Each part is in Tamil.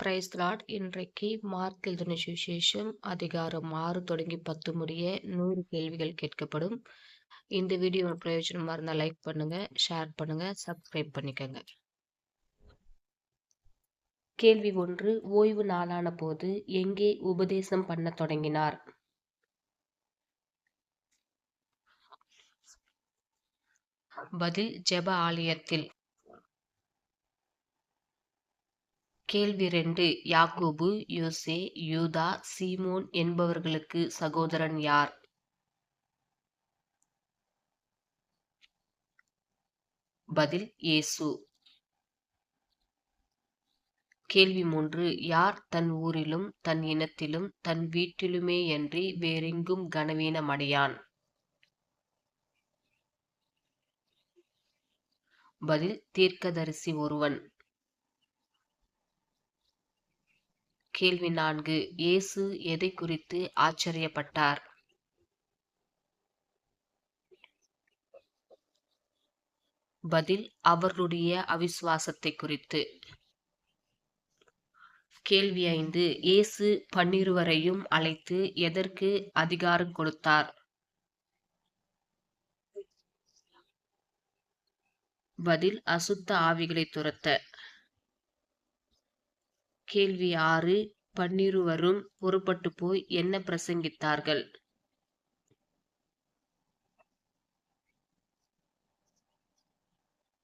பிரைஸ் இன்றைக்கு மார்க் எழுதின சுவிசேஷம் அதிகாரம் ஆறு தொடங்கி பத்து முடிய நூறு கேள்விகள் கேட்கப்படும். இந்த வீடியோ பிரயோஜனமாக இருந்தால் லைக் பண்ணுங்க ஷேர் பண்ணுங்க சப்ஸ்கிரைப் பண்ணிக்கோங்க. கேள்வி ஒன்று ஓய்வு நாளான போது எங்கே உபதேசம் பண்ண தொடங்கினார்? பதில் ஜெப ஆலயத்தில். கேள்வி ரெண்டு. யாக்கோபு யோசே யூதா சீமோன் என்பவர்களுக்கு சகோதரன் யார்? பதில் இயேசு. கேள்வி மூன்று. யார் தன் ஊரிலும் தன் இனத்திலும் தன் வீட்டிலுமே வீட்டிலுமேயன்றி வேறெங்கும் கனவீனமடையான்? பதில் தீர்க்கதரிசி ஒருவன். கேள்வி நான்கு. இயேசு எதை குறித்து ஆச்சரியப்பட்டார்? பதில் அவர்களுடைய அவிசுவாசத்தை குறித்து. கேள்வி ஐந்து. இயேசு பன்னிருவரையும் அழைத்து எதற்கு அதிகாரம் கொடுத்தார்? பதில் அசுத்த ஆவிகளை துரத்த. கேள்வி ஆறு பன்னிருவரும் புறப்பட்டு போய் என்ன பிரசங்கித்தார்கள்?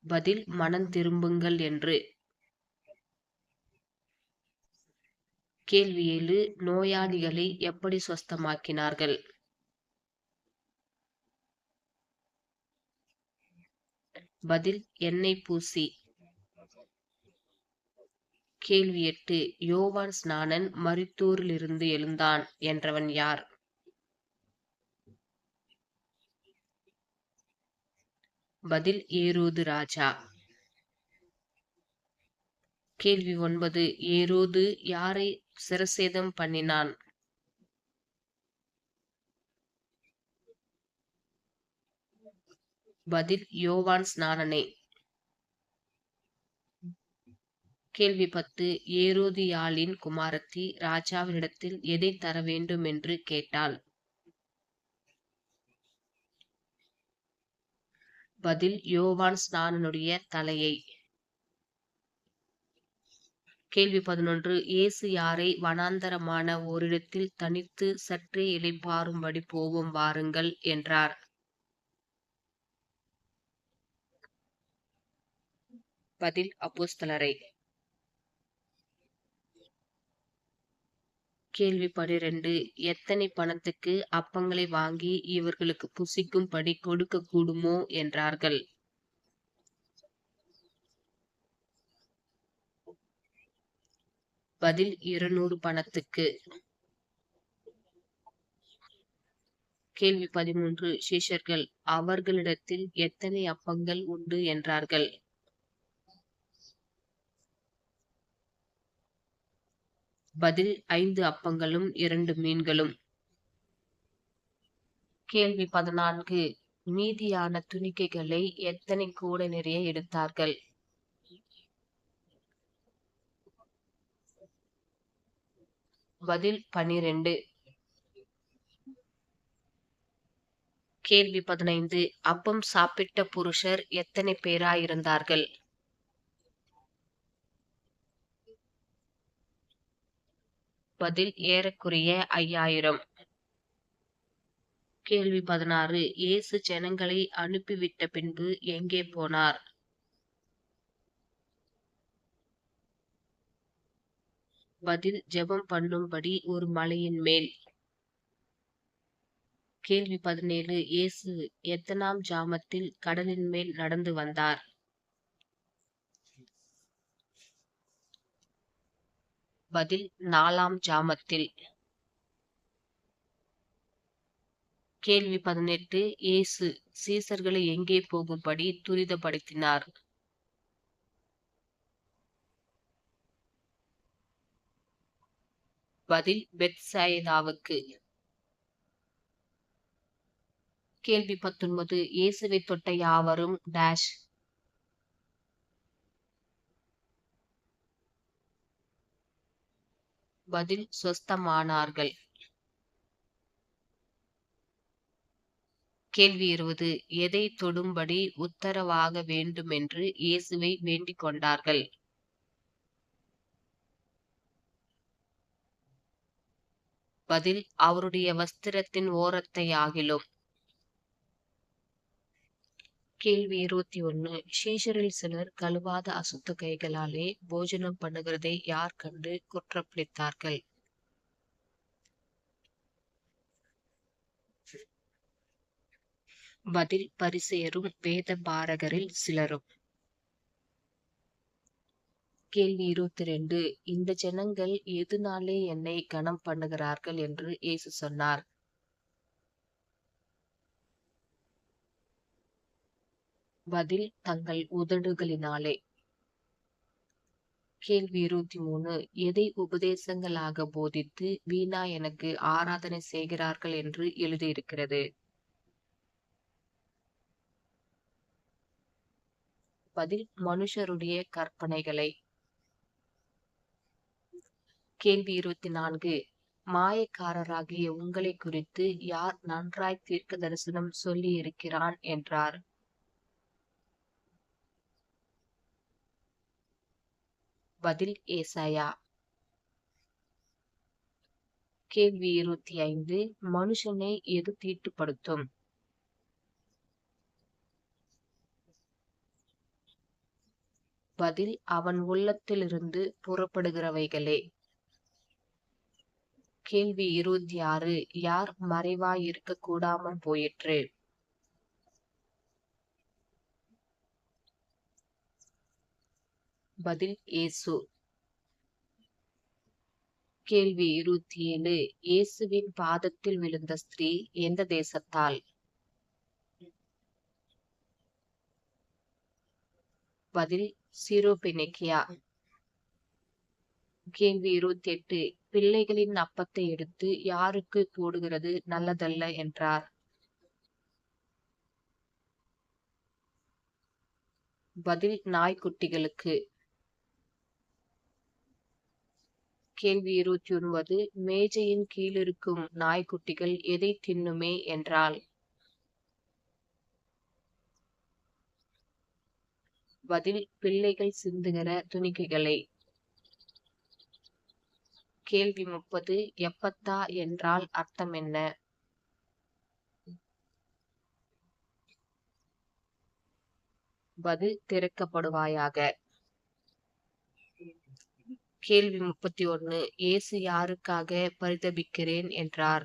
பதில் மனம் திரும்புங்கள் என்று. கேள்வி ஏழு நோயாளிகளை எப்படி சொஸ்தமாக்கினார்கள் பதில் எண்ணெய் பூசி. கேள்வி எட்டு யோவான் ஸ்நானன் மரித்தூரிலிருந்து எழுந்தான் என்றவன் யார்? பதில் ஏரோது ராஜா. கேள்வி ஒன்பது ஏரோது யாரை சிரசேதம் பண்ணினான்? பதில் யோவான் ஸ்நானனை. கேள்வி பத்து ஏரோதியாளின் குமாரத்தி ராஜாவினிடத்தில் எதை தர வேண்டும் என்று கேட்டாள். பதில் யோவான் ஸ்நானனுடைய தலையை. கேள்வி பதினொன்று. இயேசு யாரை வனாந்தரமான ஓரிடத்தில் தனித்து சற்றே இலைப்பாரும்படி போவோம் வாருங்கள் என்றார். பதில் அப்போஸ்தலரை கேள்வி பனிரெண்டு எத்தனை பணத்துக்கு அப்பங்களை வாங்கி இவர்களுக்கு புசிக்கும்படி கொடுக்க கூடுமோ என்றார்கள். பதில் இருநூறு பணத்துக்கு. கேள்வி பதிமூன்று. சிஷர்கள் அவர்களிடத்தில் எத்தனை அப்பங்கள் உண்டு என்றார்கள். பதில் ஐந்து அப்பங்களும் இரண்டு மீன்களும். கேள்வி பதினான்கு. மீதியான துணிக்கைகளை எத்தனை கூட நிறைய எடுத்தார்கள்? பதில் பனிரெண்டு. கேள்வி பதினைந்து. அப்பம் சாப்பிட்ட புருஷர் எத்தனை பேராயிருந்தார்கள்? பதில் ஏறக்குறைய ஐயாயிரம். கேள்வி பதினாறு. இயேசு ஜனங்களை அனுப்பிவிட்ட பின்பு எங்கே போனார்? பதில் ஜெபம் பண்ணும்படி ஒரு மலையின் மேல். கேள்வி பதினேழு. இயேசு எத்தனாம் ஜாமத்தில் கடலின் மேல் நடந்து வந்தார்? பதில் நாலாம் ஜாமத்தில். கேள்வி பதினெட்டு. இயேசு சீசர்களை எங்கே போகும்படி துரிதப்படுத்தினார்? பதில் பெத்சாயிதாவுக்கு. கேள்வி பத்தொன்பது. இயேசுவை தொட்ட யாவரும் டேஷ் பதில் சொஸ்தமானார்கள். கேள்வி இருபது. எதை தொடும்படி உத்தரவாக வேண்டுமென்று இயேசுவை வேண்டிக் கொண்டார்கள்? பதில் அவருடைய வஸ்திரத்தின் ஓரத்தை ஆகிலும் கேள்வி இருபத்தி ஒண்ணு. சீஷரில் சிலர் கழுவாத அசுத்த கைகளாலே போஜனம் பண்ணுகிறதை யார் கண்டு குற்றப்பிடித்தார்கள் பதில் பரிசெயரும் வேத பாரகரில் சிலரும். கேள்வி இருபத்தி ரெண்டு. இந்த ஜனங்கள் எதுனாலே என்னை கனம் பண்ணுகிறார்கள் என்று இயேசு சொன்னார். பதில் தங்கள் உதடுகளினாலே. கேள்வி இருபத்தி மூணு. எதை உபதேசங்களாக போதித்து வீணா எனக்கு ஆராதனை செய்கிறார்கள் என்று எழுதியிருக்கிறது? பதில் மனுஷருடைய கற்பனைகளை. கேள்வி இருபத்தி நான்கு. மாயக்காரராகிய உங்களை குறித்து யார் நன்றாய் தீர்க்க தரிசனம் சொல்லி இருக்கிறான் என்றார். பதில் ஏசாயா. கேள்வி இருபத்தி ஐந்து. மனுஷனை எது தீட்டுப்படுத்தும்? பதில் அவன் உள்ளத்திலிருந்து புறப்படுகிறவைகளே. கேள்வி இருபத்தி ஆறு. யார் மறைவாய் இருக்க கூடாமல் போயிற்று? பதில் இயேசு. கேள்வி இருபத்தி ஏழு. இயேசுவின் பாதத்தில் விழுந்த ஸ்திரீ எந்த தேசத்தால்? பதில் சீரோபெனிக்கியா. கேள்வி இருபத்தி எட்டு. பிள்ளைகளின் அப்பத்தை எடுத்து யாருக்கு போடுகிறது நல்லதல்ல என்றார். பதில் நாய்க்குட்டிகளுக்கு. கேள்வி இருபத்தி ஒன்பது மேஜையின் கீழிருக்கும் நாய்க்குட்டிகள் எதை தின்னுமே என்றால் பதில் பிள்ளைகள் சிந்துகிற துணிக்கைகளை. கேள்வி முப்பது எப்பத்தா என்றால் அர்த்தம் என்ன? பதில் திறக்கப்படுவாயாக. கேள்வி முப்பத்தி ஒன்னு இயேசு யாருக்காக பரிதபிக்கிறேன் என்றார்.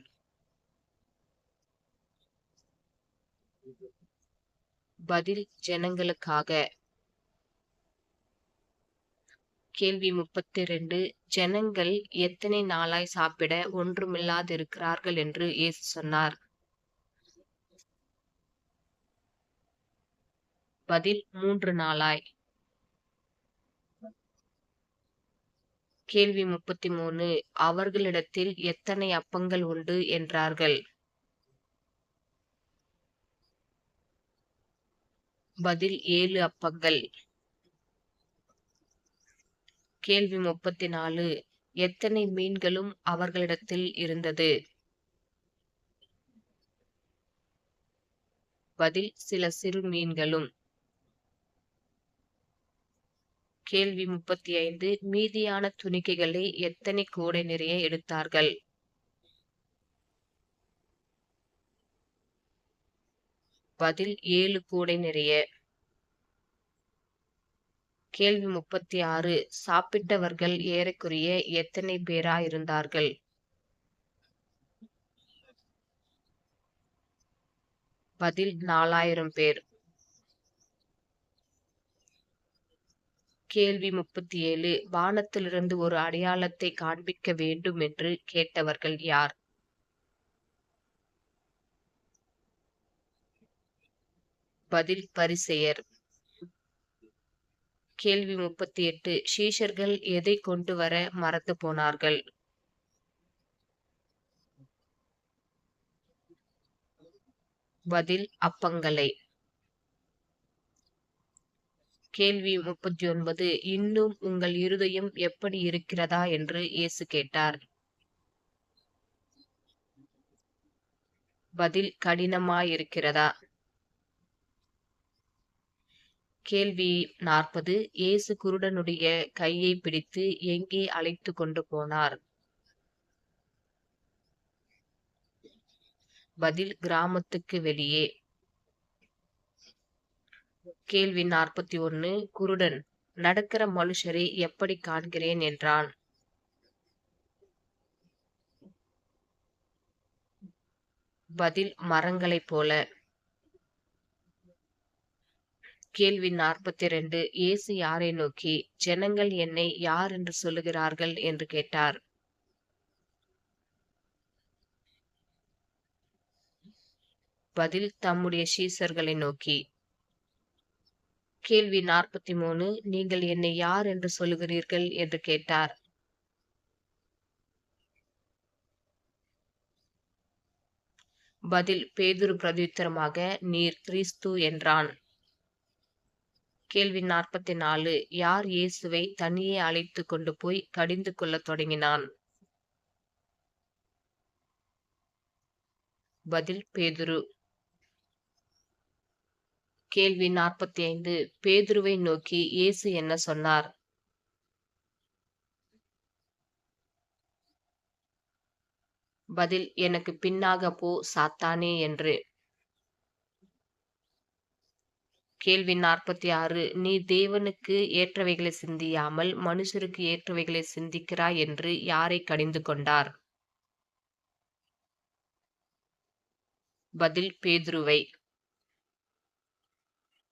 பதில் ஜனங்களுக்காக. கேள்வி முப்பத்தி ரெண்டு ஜனங்கள் எத்தனை நாளாய் சாப்பிட ஒன்றுமில்லாதிருக்கிறார்கள் என்று இயேசு சொன்னார். பதில் மூன்று நாளாய். கேள்வி முப்பத்தி மூணு அவர்களிடத்தில் எத்தனை அப்பங்கள் உண்டு என்றார்கள். பதில் ஏழு அப்பங்கள். கேள்வி முப்பத்தி நாலு எத்தனை மீன்களும் அவர்களிடத்தில் இருந்தது? பதில் சில சிறு மீன்களும். கேள்வி முப்பத்தி ஐந்து மீதியான துணிக்கைகளை எத்தனை கூடை நிறைய எடுத்தார்கள்? பதில் ஏழு கூடை நிறைய. கேள்வி முப்பத்தி ஆறு சாப்பிட்டவர்கள் ஏறக்குறைய எத்தனை பேரா இருந்தார்கள்? பதில் நாலாயிரம் பேர். கேள்வி முப்பத்தி ஏழு வானத்திலிருந்து ஒரு அடையாளத்தை காண்பிக்க வேண்டும் என்று கேட்டவர்கள் யார்? பதில் பரிசெயர். கேள்வி முப்பத்தி எட்டு சீஷர்கள் எதை கொண்டு வர மறந்து போனார்கள்? பதில் அப்பங்களை. கேள்வி முப்பத்தி ஒன்பது இன்னும் உங்கள் இருதயம் எப்படி இருக்கிறதா? என்று இயேசு கேட்டார். பதில் கடினமாயிருக்கிறதா? கேள்வி நாற்பது இயேசு குருடனுடைய கையை பிடித்து எங்கே அழைத்து கொண்டு போனார்? பதில் கிராமத்துக்கு வெளியே. கேள்வி நாற்பத்தி ஒன்னு குருடன் நடக்கிற மனுஷரை எப்படி காண்கிறேன்? என்றான். பதில் மரங்களைப் போல. கேள்வி நாற்பத்தி ரெண்டு இயேசு யாரை நோக்கி ஜனங்கள் என்னை யார் என்று சொல்லுகிறார்கள்? என்று கேட்டார். பதில் தம்முடைய சீசர்களை நோக்கி கேள்வி நாற்பத்தி மூணு நீங்கள் என்னை யார் என்று சொல்லுகிறீர்கள் என்று கேட்டார். பதில் பேதுரு பிரதியுத்தரமாக நீர் கிறிஸ்து என்றான். கேள்வி நாற்பத்தி நாலு யார் இயேசுவை தனியே அழைத்து கொண்டு போய் கடிந்து கொள்ளத் தொடங்கினான்? பதில் பேதுரு கேள்வி நாற்பத்தி ஐந்து பேதுருவை நோக்கி இயேசு என்ன சொன்னார்? பதில் எனக்கு பின்னாக போ சாத்தானே என்று. கேள்வி நாற்பத்தி ஆறு நீ தேவனுக்கு ஏற்றவைகளை சிந்தியாமல் மனுஷருக்கு ஏற்றவைகளை சிந்திக்கிறாய் என்று யாரை கடிந்து கொண்டார்? பதில் பேதுருவை.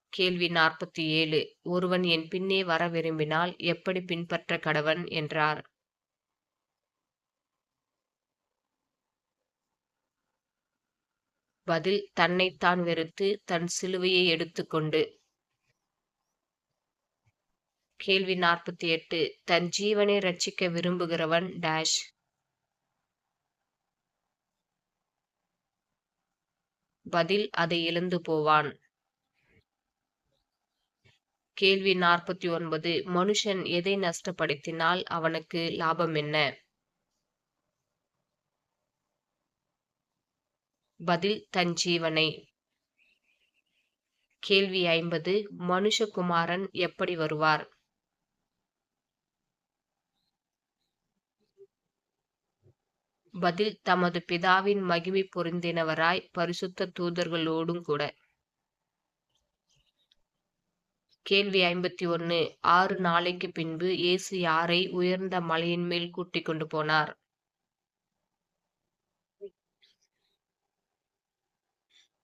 கேள்வி நாற்பத்தி ஏழு. ஒருவன் என் பின்னே வர விரும்பினால் எப்படி பின்பற்ற கடவன்? என்றார். பதில் தன்னைத்தான் வெறுத்து தன் சிலுவையை எடுத்துக்கொண்டு. கேள்வி நாற்பத்தி எட்டு. தன் ஜீவனை ரட்சிக்க விரும்புகிறவன் டேஷ். பதில் அதை இழந்து போவான். கேள்வி நாற்பத்தி ஒன்பது மனுஷன் எதை நஷ்டப்படுத்தினால் அவனுக்கு லாபம் என்ன? பதில் தன் ஜீவனை. கேள்வி ஐம்பது மனுஷகுமாரன் எப்படி வருவார்? பதில் தமது பிதாவின் மகிமை பொருந்தினவராய் பரிசுத்த தூதர்களோடும் கூட. கேள்வி ஐம்பத்தி ஒன்னு. ஆறு நாளைக்கு பின்பு இயேசு யாரை உயர்ந்த மலையின் மேல் கூட்டிக் கொண்டு போனார்?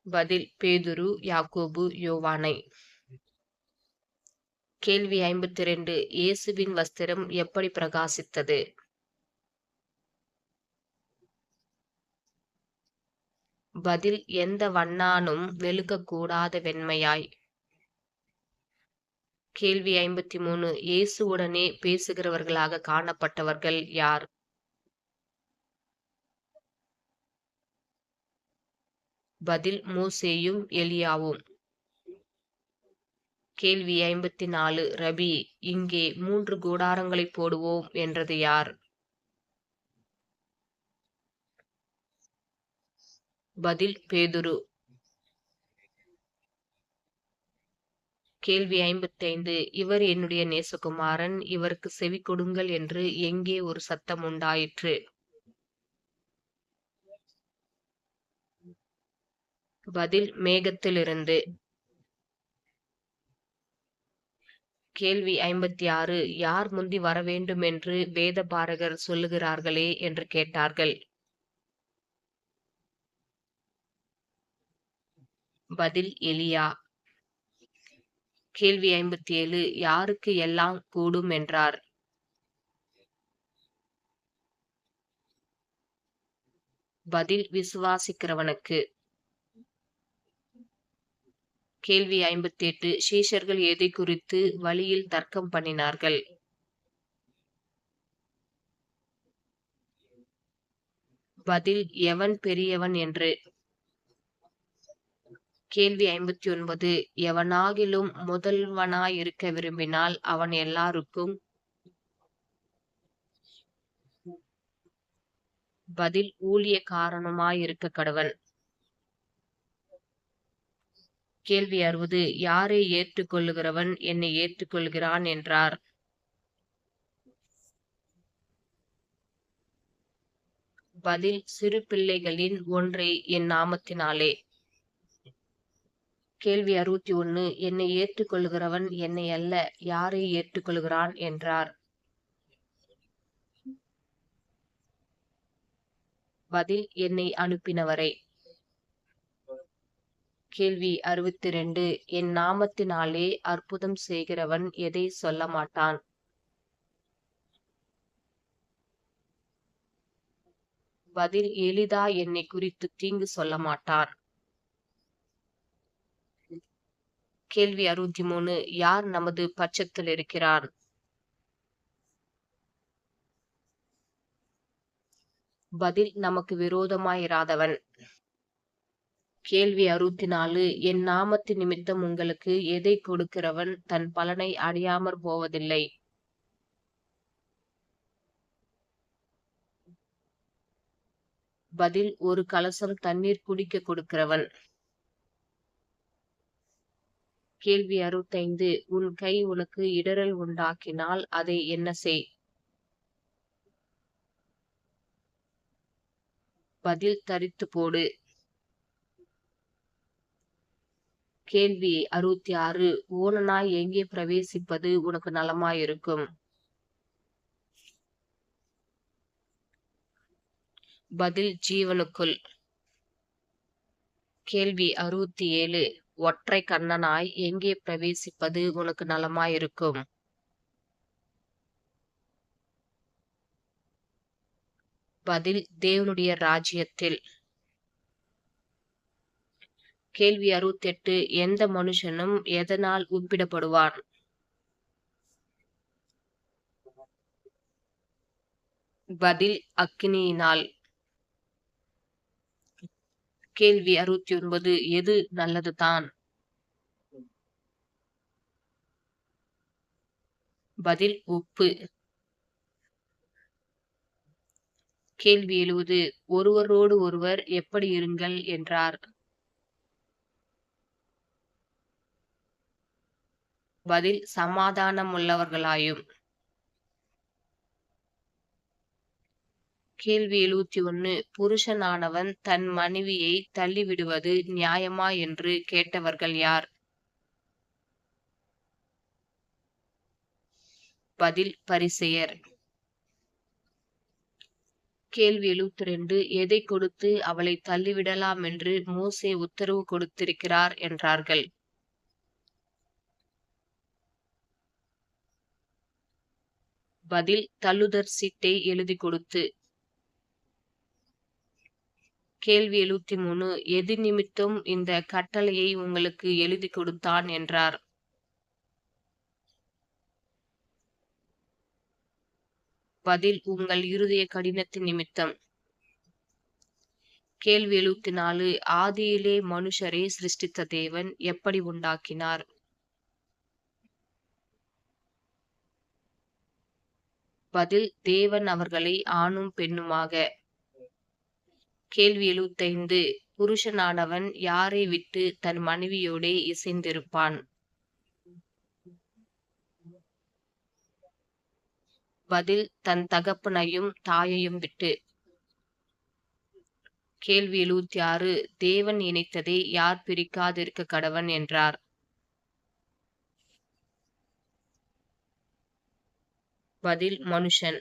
பதில் பேதுரு யாக்கோபு யோவானை. கேள்வி ஐம்பத்தி ரெண்டு. இயேசுவின் வஸ்திரம் எப்படி பிரகாசித்தது? பதில் எந்த வண்ணானும் வெளுக்கக்கூடாத வெண்மையாய். கேள்வி ஐம்பத்தி மூணு இயேசுவுடனே பேசுகிறவர்களாக காணப்பட்டவர்கள் யார்? பதில் மோசேயும் எலியாவும். கேள்வி ஐம்பத்தி நாலு ரபி இங்கே மூன்று கூடாரங்களை போடுவோம் என்றது யார்? பதில் பேதுரு. கேள்வி ஐம்பத்தைந்து இவர் என்னுடைய நேசகுமாரன் இவருக்கு செவி கொடுங்கள் என்று எங்கே ஒரு சத்தம் உண்டாயிற்று? பதில் மேகத்திலிருந்து. கேள்வி ஐம்பத்தி ஆறு யார் முந்தி வர வேண்டும் என்று வேத பாரகர் சொல்லுகிறார்களே? என்று கேட்டார்கள். பதில் எலியா. கேள்வி ஐம்பத்தி ஏழு யாருக்கு எல்லாம் கூடும் என்றார்? பதில் விசுவாசிக்கிறவனுக்கு. கேள்வி ஐம்பத்தி எட்டு சீஷர்கள் எதை குறித்து வழியில் தர்க்கம் பண்ணினார்கள்? பதில் எவன் பெரியவன் என்று. கேள்வி ஐம்பத்தி ஒன்பது எவனாகிலும் முதல்வனாயிருக்க விரும்பினால் அவன் எல்லாருக்கும் பதில் ஊழிய காரணமா இருக்க கடவன்? கேள்வி அறுபது யாரை ஏற்றுக்கொள்ளுகிறவன் என்னை ஏற்றுக்கொள்கிறான்? என்றார். பதில் சிறு பிள்ளைகளின் ஒன்றை என் நாமத்தினாலே. கேள்வி அறுபத்தி ஒண்ணு என்னை ஏற்றுக்கொள்கிறவன் என்னை அல்ல யாரை ஏற்றுக்கொள்கிறான்? என்றார். பதில் என்னை அனுப்பினவரை. கேள்வி அறுபத்தி ரெண்டு என் நாமத்தினாலே அற்புதம் செய்கிறவன் எதை சொல்ல மாட்டான்? பதில் எளிதா என்னை குறித்து தீங்கு சொல்ல மாட்டான். கேள்வி அறுபத்தி மூணு யார் நமது பட்சத்தில் இருக்கிறார்? பதில் நமக்கு விரோதமாயிராதவன். கேள்வி அறுபத்தி நாலு என் நாமத்து நிமித்தம் உங்களுக்கு எதை கொடுக்கிறவன்? தன் பலனை அறியாமற் போவதில்லை. பதில் ஒரு கலசம் தண்ணீர் குடிக்க கொடுக்கிறவன். கேள்வி அறுபத்தைந்து உன் கை உனக்கு இடரல் உண்டாக்கினால் அதை என்ன செய்? பதில் தரித்து போடு. கேள்வி அறுபத்தி ஆறு ஓனனாய் எங்கே பிரவேசிப்பது உனக்கு நலமாயிருக்கும்? பதில் ஜீவனுக்குள். கேள்வி அறுபத்தி ஏழு ஒற்றை கண்ணனாய் எங்கே பிரவேசிப்பது உனக்கு நலமாயிருக்கும்? பதில் தேவனுடைய ராஜ்யத்தில். கேள்வி அறுபத்தி எட்டு எந்த மனுஷனும் எதனால் உப்பிடப்படுவான் பதில் அக்கினியினால். கேள்வி அறுபத்தி ஒன்பது எது நல்லதுதான்? பதில் உப்பு. கேள்வி எழுவது ஒருவரோடு ஒருவர் எப்படி இருங்கள் என்றார். பதில் சமாதானம் உள்ளவர்களாயும் கேள்வி எழுவத்தி ஒன்னு புருஷனானவன் தன் மனைவியை தள்ளிவிடுவது நியாயமா? என்று கேட்டவர்கள் யார்? பதில் பரிசெயர். கேள்வி எழுபத்தி ரெண்டு. எதை கொடுத்து அவளை தள்ளிவிடலாம் என்று மோசே உத்தரவு கொடுத்திருக்கிறார்? என்றார்கள். பதில் தள்ளுதர் சீட்டை எழுதி கொடுத்து கேள்வி எழுபத்தி மூணு எது நிமித்தம் இந்த கட்டளையை உங்களுக்கு எழுதி கொடுத்தான்? என்றார். பதில் உங்கள் இருதய கடினத்தின் நிமித்தம். கேள்வி எழுபத்தி நாலு ஆதியிலே மனுஷரை சிருஷ்டித்த தேவன் எப்படி உண்டாக்கினார்? பதில் தேவன் அவர்களை ஆணும் பெண்ணுமாக கேள்வி எழுபத்தைந்து புருஷனானவன் யாரை விட்டு தன் மனைவியோடே இசைந்திருப்பான்? பதில் தன் தகப்பனையும் தாயையும் விட்டு. கேள்வி எழுபத்தி ஆறு தேவன் இணைத்ததை யார் பிரிக்காதிருக்க கடவன் என்றார். பதில் மனுஷன்.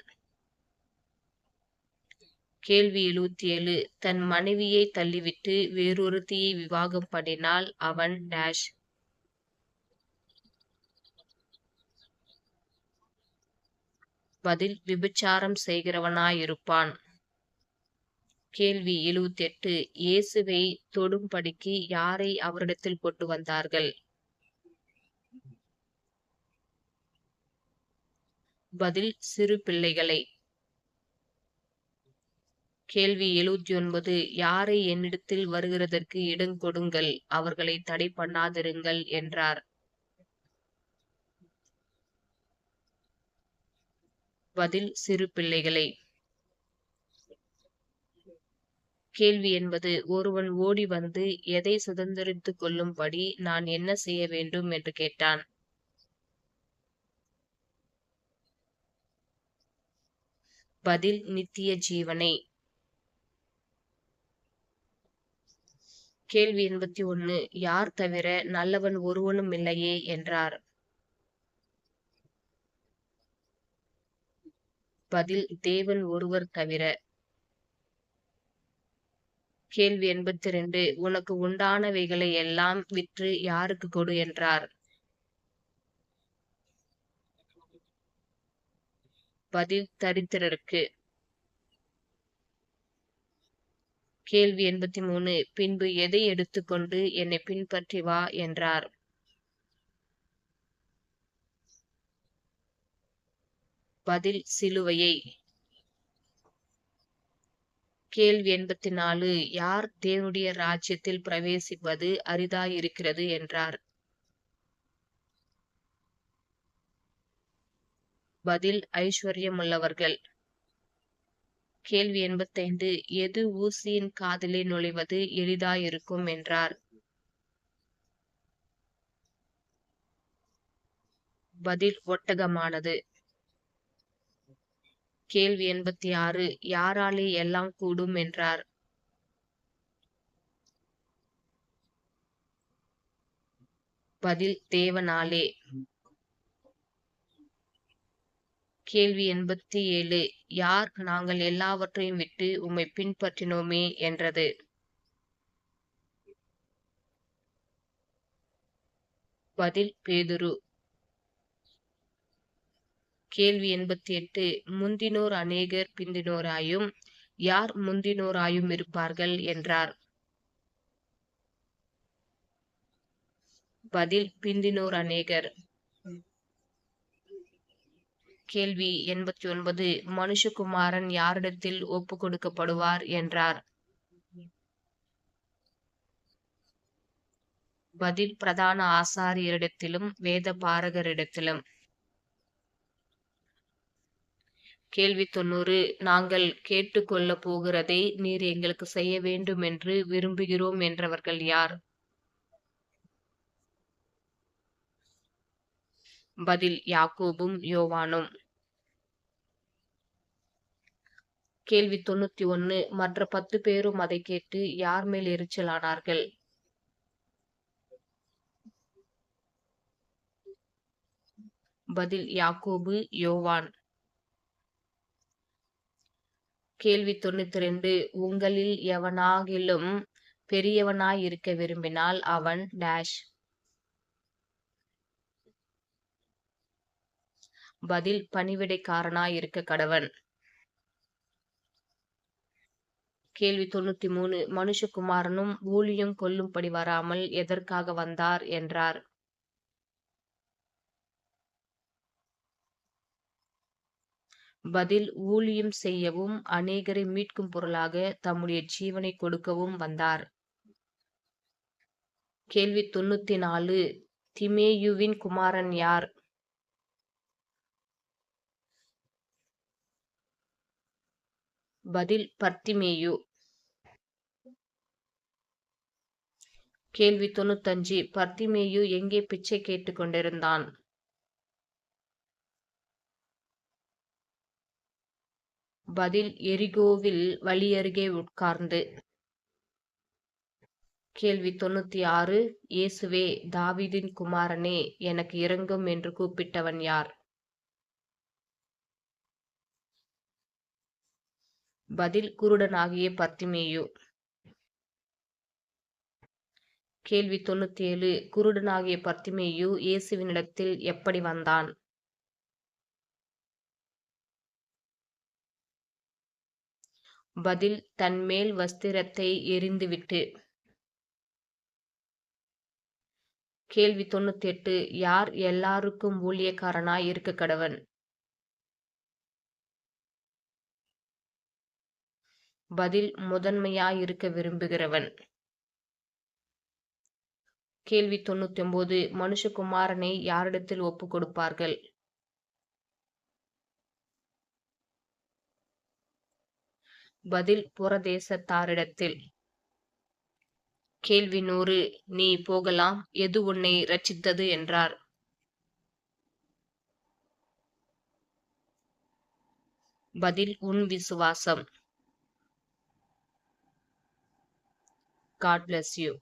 கேள்வி எழுவத்தி ஏழு தன் மனைவியை தள்ளிவிட்டு வேறொருத்தியை விவாகம் பண்ணினால் அவன் டேஷ். பதில் விபச்சாரம் செய்கிறவனாயிருப்பான். கேள்வி எழுவத்தி எட்டு இயேசுவை தொடும்படிக்கு யாரை அவரிடத்தில் கொண்டு வந்தார்கள்? பதில் சிறு பிள்ளைகளை. கேள்வி எழுவத்தி ஒன்பது யாரை என்னிடத்தில் வருகிறதற்கு இடம் கொடுங்கள் அவர்களை தடை பண்ணாதிருங்கள் என்றார். பதில் சிறு பிள்ளைகளை கேள்வி என்பது ஒருவன் ஓடி வந்து எதை சுதந்திரித்துக் கொள்ளும்படி நான் என்ன செய்ய வேண்டும்? என்று கேட்டான். பதில் நித்திய ஜீவனை கேள்வி எண்பத்தி ஒன்னு யார் தவிர நல்லவன் ஒருவனும் இல்லையே? என்றார். பதில் தேவன் ஒருவர் தவிர. கேள்வி எண்பத்தி ரெண்டு உனக்கு உண்டானவைகளை எல்லாம் விற்று யாருக்கு கொடு? என்றார். பதில் தரித்திரருக்கு. கேள்வி எண்பத்தி மூணு பின்பு எதை எடுத்துக்கொண்டு என்னை பின்பற்றி வா என்றார். பதில் சிலுவையை. கேள்வி எண்பத்தி நாலு யார் தேவனுடைய ராஜ்யத்தில் பிரவேசிப்பது அரிதாயிருக்கிறது என்றார். பதில் ஐஸ்வர்யமுள்ளவர்கள். கேள்வி எண்பத்தைந்து எது ஊசியின் காதலே நுழைவது எளிதாயிருக்கும்? என்றார். பதில் ஒட்டகமானது. கேள்வி எண்பத்தி ஆறு யாராலே எல்லாம் கூடும்? என்றார். பதில் தேவனாலே. கேள்வி எண்பத்தி ஏழு யார் நாங்கள் எல்லாவற்றையும் விட்டு உம்மை பின்பற்றினோமே? என்றது. பதில் பேதுரு. கேள்வி எண்பத்தி எட்டு முந்தினோர் அநேகர் பிந்தினோராயும் யார் முந்தினோராயும் இருப்பார்கள்? என்றார். பதில் பிந்தினோர் அநேகர். கேள்வி எண்பத்தி ஒன்பது மனுஷகுமாரன் யாரிடத்தில் ஒப்பு கொடுக்கப்படுவார்? என்றார். பதில் பிரதான ஆசாரியரிடத்திலும் வேத பாரகரிடத்திலும் கேள்வி தொண்ணூறு நாங்கள் கேட்டுக்கொள்ள போகிறதை நீர் எங்களுக்கு செய்ய வேண்டும் என்று விரும்புகிறோம் என்றவர்கள் யார்? பதில் யாக்கோபும் யோவானும். கேள்வி தொண்ணூத்தி ஒன்னு மற்ற பத்து பேரும் அதை கேட்டு யார் மேல் எரிச்சலானார்கள் பதில் யாக்கோபு யோவான். கேள்வி தொண்ணூத்தி ரெண்டு. உங்களில் எவனாகிலும் பெரியவனாய் இருக்க விரும்பினால் அவன் டேஷ் பதில் பணிவிடைக்காரனாய் இருக்க கடவன். கேள்வி தொண்ணூத்தி மூணு மனுஷகுமாரனும் ஊழியம் கொல்லும்படி வராமல் எதற்காக வந்தார்? என்றார். பதில் ஊழியம் செய்யவும் அநேகரை மீட்கும் பொருளாக தம்முடைய ஜீவனை கொடுக்கவும் வந்தார். கேள்வி தொண்ணூத்தி நாலு திமேயுவின் குமாரன் யார்? பதில் பர்த்திமேயு. கேள்வி தொண்ணூத்தஞ்சு. பர்த்திமேயு எங்கே பிச்சை கேட்டுக்கொண்டிருந்தான் பதில் எரிகோவில் வழியருகே உட்கார்ந்து. கேள்வி தொண்ணூத்தி ஆறு இயேசுவே தாவிதின் குமாரனே எனக்கு இறங்கும் என்று கூப்பிட்டவன் யார்? பதில் குருடனாகிய பர்த்திமேயு. கேள்வி தொண்ணூத்தி ஏழு குருடனாகிய பர்த்திமேயு இயேசுவினிடத்தில் எப்படி வந்தான்? பதில் தன்மேல் வஸ்திரத்தை எரிந்துவிட்டு. கேள்வி தொண்ணூத்தி எட்டு யார் எல்லாருக்கும் ஊழியக்காரனாய் இருக்க கடவன் பதில் முதன்மையாயிருக்க விரும்புகிறவன். கேள்வி தொண்ணூத்தி ஒன்பது மனுஷகுமாரனை யாரிடத்தில் ஒப்பு கொடுப்பார்கள் பதில் புறதேசத்தாரிடத்தில். கேள்வி நூறு நீ போகலாம் எது உன்னை ரச்சித்தது என்றார். பதில் உன் விசுவாசம். God bless you.